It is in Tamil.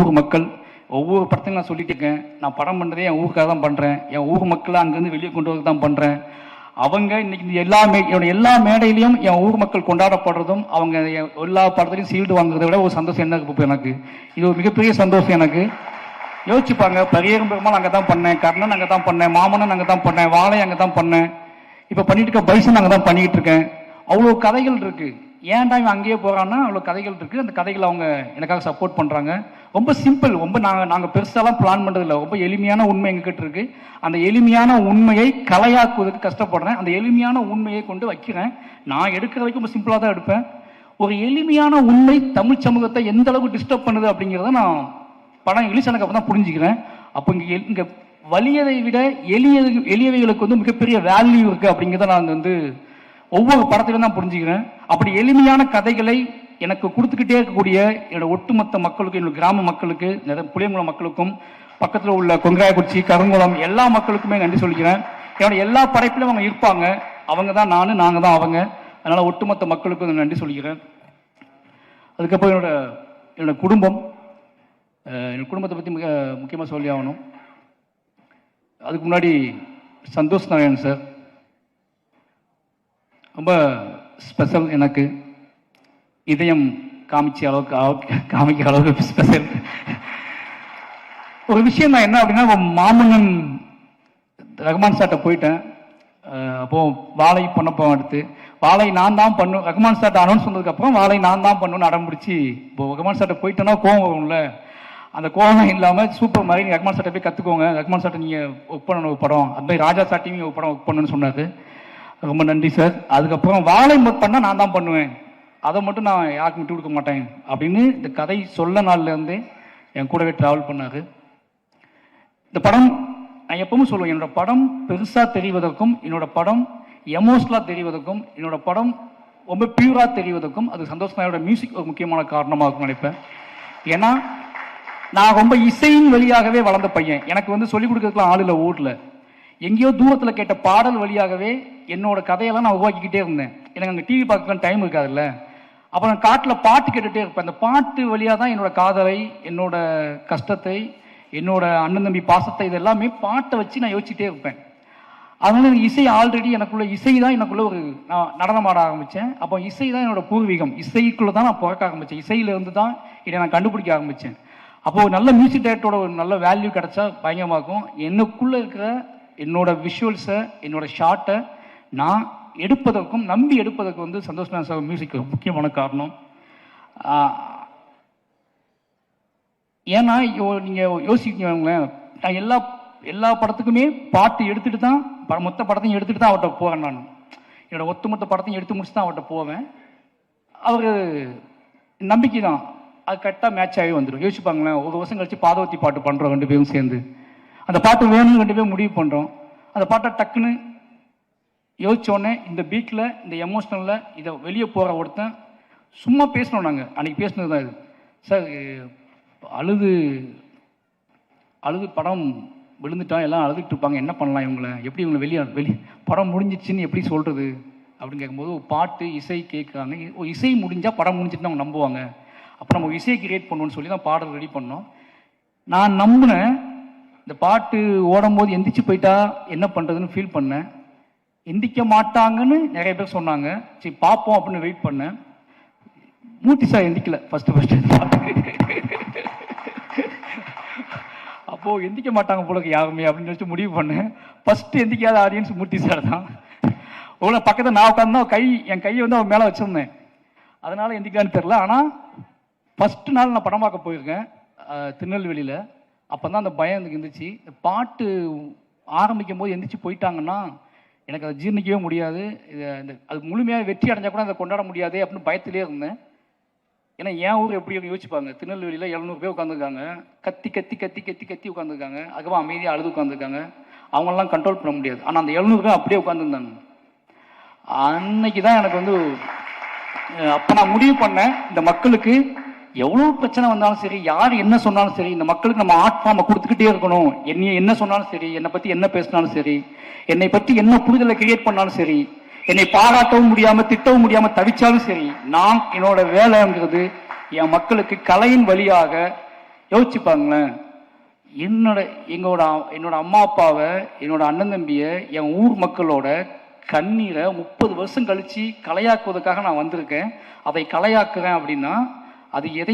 ஊர் மக்கள் ஒவ்வொரு படத்தையும் நான் சொல்லிட்டு இருக்கேன் நான் படம் பண்ணுறதே என் ஊருக்காக தான் பண்ணுறேன் என் ஊர் மக்களை அங்கேருந்து வெளியே கொண்டு வரது தான் பண்ணுறேன் அவங்க இன்னைக்கு இந்த எல்லா மே என்னோட எல்லா மேடையிலையும் என் ஊர் மக்கள் கொண்டாடப்படுறதும் அவங்க எல்லா படத்துலையும் சீல்டு வாங்குறதை விட ஒரு சந்தோஷம் என்ன இருக்கு இப்போ எனக்கு? இது ஒரு மிகப்பெரிய சந்தோஷம் எனக்கு. யோசிச்சுப்பாங்க பரியரும் பெருமாள் அங்கே தான் பண்ணேன் கர்ணன் அங்கே தான் பண்ணேன் மாமனன் அங்கே தான் பண்ணேன் வாழை அங்கே தான் பண்ணேன். இப்போ பண்ணிட்டு இருக்க பைசன் அங்கே தான் பண்ணிக்கிட்டு இருக்கேன். அவ்வளோ கதைகள் இருக்குது ஏன்டா இவன் அங்கேயே போகிறான்னா அவ்வளோ கதைகள் இருக்குது அந்த கதைகளை அவங்க எனக்காக சப்போர்ட் பண்ணுறாங்க ரொம்ப சிம்பிள் ரொம்ப நாங்கள் நாங்கள் பெருசாலாம் பிளான் பண்ணுறதில்ல ரொம்ப எளிமையான உண்மை எங்ககிட்ட இருக்கு. அந்த எளிமையான உண்மையை கலையாக்குவதற்கு கஷ்டப்படுறேன். அந்த எளிமையான உண்மையை கொண்டு வைக்கிறேன். நான் எடுக்கிற வரைக்கும் ரொம்ப சிம்பிளாக தான் எடுப்பேன். ஒரு எளிமையான உண்மை தமிழ் சமூகத்தை எந்த அளவுக்கு டிஸ்டர்ப் பண்ணுது அப்படிங்கிறத நான் படம் இங்கிலீஷ் எனக்கு அப்போ தான் புரிஞ்சுக்கிறேன். அப்போ இங்கே இங்கே வலியதை விட எளிய எளியவைகளுக்கு வந்து மிகப்பெரிய வேல்யூ இருக்குது அப்படிங்கிறத நான் வந்து ஒவ்வொரு படத்திலும் தான் புரிஞ்சுக்கிறேன். அப்படி எளிமையான கதைகளை எனக்கு கொடுத்துக்கிட்டே இருக்கக்கூடிய என்னோட ஒட்டுமொத்த மக்களுக்கு என்னோட கிராம மக்களுக்கு புளியங்குளம் மக்களுக்கும் பக்கத்தில் உள்ள கொங்காயக்குறிச்சி கருங்குளம் எல்லா மக்களுக்குமே நன்றி சொல்லிக்கிறேன். என்னோட எல்லா படைப்பிலும் அவங்க இருப்பாங்க. அவங்க தான் நான் நாங்கள் தான் அவங்க. அதனால் ஒட்டுமொத்த மக்களுக்கும் நன்றி சொல்லிக்கிறேன். அதுக்கப்புறம் என்னோட என்னோட குடும்பம். அஹ் என் குடும்பத்தை பற்றி மிக முக்கியமாக சொல்லி ஆகணும். அதுக்கு முன்னாடி சந்தோஷ் நாராயணன் சார். ரொம்ப ஸ்பெஷல் எனக்கு இதயம் காமிச்ச அளவுக்கு அளவுக்கு- காமிக்கிற அளவுக்கு ஸ்பெஷல் ஒரு விஷயம் நான் என்ன அப்படின்னா மாமன்னன் ரஹ்மான் சார்ட்ட போயிட்டேன். அப்போது அப்போ வாழை பண்ணப்போ எடுத்து வாழை நான் தான் பண்ணும் ரஹ்மான் சார்ட்ட அனௌன்ஸ் சொன்னதுக்கப்புறம் வாழை நான் தான் பண்ணுன்னு அடம்பிடிச்சி இப்போ ரஹ்மான் சார்ட்ட போயிட்டேன்னா கோவம் வரும்ல. அந்த கோவம் இல்லாமல் சூப்பர் மாதிரி ரகுமான் ரஹ்மான் சார்ட்ட போய் கற்றுக்கோங்க ரஹ்மான் சார்ட்ட நீங்கள் ஒர்க் பண்ணணும் ஒரு படம். அது மாதிரி ராஜா சாட்டையும் ஒரு படம் ஒர்க் பண்ணணும்னு சொன்னார். ரொம்ப நன்றி சார். அதுக்கப்புறம் வாழை மட்டும் பண்ணால் நான் தான் பண்ணுவேன். அதை மட்டும் நான் யாருக்கும் விட்டு கொடுக்க மாட்டேன் அப்படின்னு இந்த கதை சொல்ல நாள்லேருந்தே என் கூடவே ட்ராவல் பண்ணார். இந்த படம் நான் எப்பவும் சொல்லுவேன் என்னோட படம் பெருசாக தெரிவதற்கும் என்னோடய படம் எமோஷனலா தெரிவதற்கும் என்னோடய படம் ரொம்ப பியூராக தெரிவதற்கும் அது சந்தோஷ் நாயோட மியூசிக் ஒரு முக்கியமான காரணமாக இருக்கும் நினைப்பேன். ஏன்னா நான் ரொம்ப இசையின் வழியாகவே வளர்ந்த பையன். எனக்கு வந்து சொல்லிக் கொடுக்கறதுக்குலாம் ஆள் இல்லை ஊரில் எங்கேயோ தூரத்தில் கேட்ட பாடல் வழியாகவே என்னோட கதையெல்லாம் நான் உருவாக்கிக்கிட்டே இருந்தேன். எனக்கு அங்கே டிவி பார்க்கலாம் டைம் இருக்காதுல்ல. அப்போ நான் காட்டில் பாட்டு கேட்டுகிட்டே இருப்பேன். அந்த பாட்டு வழியாக தான் என்னோட காதலை என்னோட கஷ்டத்தை என்னோட அண்ணன் தம்பி பாசத்தை இது எல்லாமே பாட்டை வச்சு நான் யோசிச்சுட்டே இருப்பேன். அதனால எனக்கு இசை ஆல்ரெடி எனக்குள்ள இசை தான் எனக்குள்ள ஒரு நான் நடனம் ஆட ஆரம்பித்தேன் அப்போ இசை தான் என்னோட பூர்வீகம். இசைக்குள்ளே தான் நான் பிறக்க ஆரம்பித்தேன் இசையிலேருந்து தான் இதை நான் கண்டுபிடிக்க ஆரம்பித்தேன் அப்போது நல்ல மியூசிக் டைரக்டரோட ஒரு நல்ல வேல்யூ கிடைச்சா பயங்கரமாக இருக்கும். எனக்குள்ளே இருக்கிற என்னோட விஷுவல்ஸை என்னோட ஷார்ட்டை நான் எடுப்பதற்கும் நம்பி எடுப்பதற்கு வந்து சந்தோஷ் சார் மியூசிக் முக்கியமான காரணம். ஏன்னா யோ- நீங்க நான் எல்லா எல்லா படத்துக்குமே பாட்டு எடுத்துட்டு தான் மொத்த படத்தையும் எடுத்துட்டு தான் அவர்கிட்ட போவேன் நான். என்னோட ஒத்துமொத்த படத்தையும் எடுத்து முடிச்சு தான் அவர்கிட்ட போவேன். அவர் நம்பிக்கை தான் அது கரெக்டாக மேட்ச் ஆகி வந்துடும் யோசிப்பாங்களேன் ஒரு வருஷம் கழிச்சு பாதவத்தி பாட்டு பண்ணுறோம் ரெண்டு பேரும் சேர்ந்து. அந்த பாட்டு வேணும்னு ரெண்டு பேரும் முடிவு பண்ணுறோம் அந்த பாட்டை டக்குன்னு யோசிச்ச உடனே இந்த பீட்டில் இந்த எமோஷனலில் இதை வெளியே போகிற ஒருத்தன் சும்மா பேசணும் நாங்கள் அன்றைக்கி பேசினது தான் இது. சார் அழுது அழுது படம் விழுந்துட்டா எல்லாம் அழுதுட்டு இருப்பாங்க. என்ன பண்ணலாம் இவங்களை? எப்படி இவங்களை வெளியே வெளி படம் முடிஞ்சிச்சின்னு எப்படி சொல்கிறது அப்படின்னு கேட்கும்போது ஒரு பாட்டு இசை கேட்குறாங்க ஓ இசை முடிஞ்சால் படம் முடிஞ்சிட்டுன்னு அவங்க நம்புவாங்க. அப்போ நம்ம ஒரு இசையை கிரியேட் பண்ணணும்னு சொல்லி தான் பாடல் ரெடி பண்ணோம். நான் நம்பினேன். இந்த பாட்டு ஓடும் போது எந்திரிச்சு போயிட்டா என்ன பண்ணுறதுன்னு ஃபீல் பண்ணேன் எந்திக்க மாட்டாங்கன்னு நிறைய பேர் சொன்னாங்க. சரி பார்ப்போம் அப்படின்னு வெயிட் பண்ணேன் மூர்த்தி சார் எந்திக்கல. ஃபஸ்ட்டு ஃபஸ்ட்டு அப்போது எந்திக்க மாட்டாங்க போல யாருமே அப்படின்னு நினச்சி முடிவு பண்ணேன் ஃபஸ்ட்டு எந்திக்காத ஆடியன்ஸ் மூர்த்தி சார் தான். உங்களை பக்கத்தில் நான் உட்காந்து கை என் கையை வந்து அவன் மேலே வச்சுருந்தேன். அதனால் எந்திக்கான்னு தெரில ஆனால் ஃபஸ்ட்டு நாள் நான் படம் பார்க்க போயிருக்கேன். திருநெல்வேலியில். அப்போ தான் அந்த பயம் எனக்கு இருந்துச்சு. இந்த பாட்டு ஆரம்பிக்கும் போது எந்திரிச்சு போயிட்டாங்கன்னா எனக்கு அதை ஜீர்ணிக்கவே முடியாது. இது இந்த அது முழுமையாக வெற்றி அடைஞ்சால் கூட அதை கொண்டாட முடியாது அப்படின்னு பயத்திலே இருந்தேன். ஏன்னா என் ஊர் எப்படி யோசிச்சுப்பாங்க யோசிப்பாங்க. திருநெல்வேலியில் எழுநூறு பேர் உட்காந்துருக்காங்க கத்தி கத்தி கத்தி கத்தி கத்தி உட்காந்துருக்காங்க அதுக்கப்புறம் அமைதியாக அழுது உட்காந்துருக்காங்க அவங்களெலாம் கண்ட்ரோல் பண்ண முடியாது. ஆனால் அந்த எழுநூறு பேர் அப்படியே உட்காந்துருந்தாங்க அன்னைக்கு தான் எனக்கு வந்து அப்போ நான் முடிவு பண்ணேன். இந்த மக்களுக்கு எவ்வளவு பிரச்சனை வந்தாலும் சரி யார் என்ன சொன்னாலும் சரி இந்த மக்களுக்கு நம்ம ஆர்ட் ஃபார்மை கொடுத்துக்கிட்டே இருக்கணும். என்னை என்ன சொன்னாலும் சரி என்னை பத்தி என்ன பேசினாலும் சரி என்னை பத்தி என்ன புரிதலை கிரியேட் பண்ணாலும் சரி என்னை பாராட்டவும் முடியாம திட்டவும் முடியாம தவிச்சாலும் சரி நான் என்னோட வேலைங்கிறது என் மக்களுக்கு கலையின் வழியாக யோசிச்சுப்பாங்களேன் என்னோட எங்களோட என்னோட அம்மா அப்பாவை என்னோட அண்ணன் தம்பியை என் ஊர் மக்களோட கண்ணீரை முப்பது வருஷம் கழிச்சு கலையாக்குவதற்காக நான் வந்திருக்கேன். அதை கலையாக்குவேன் அப்படின்னா அது எதை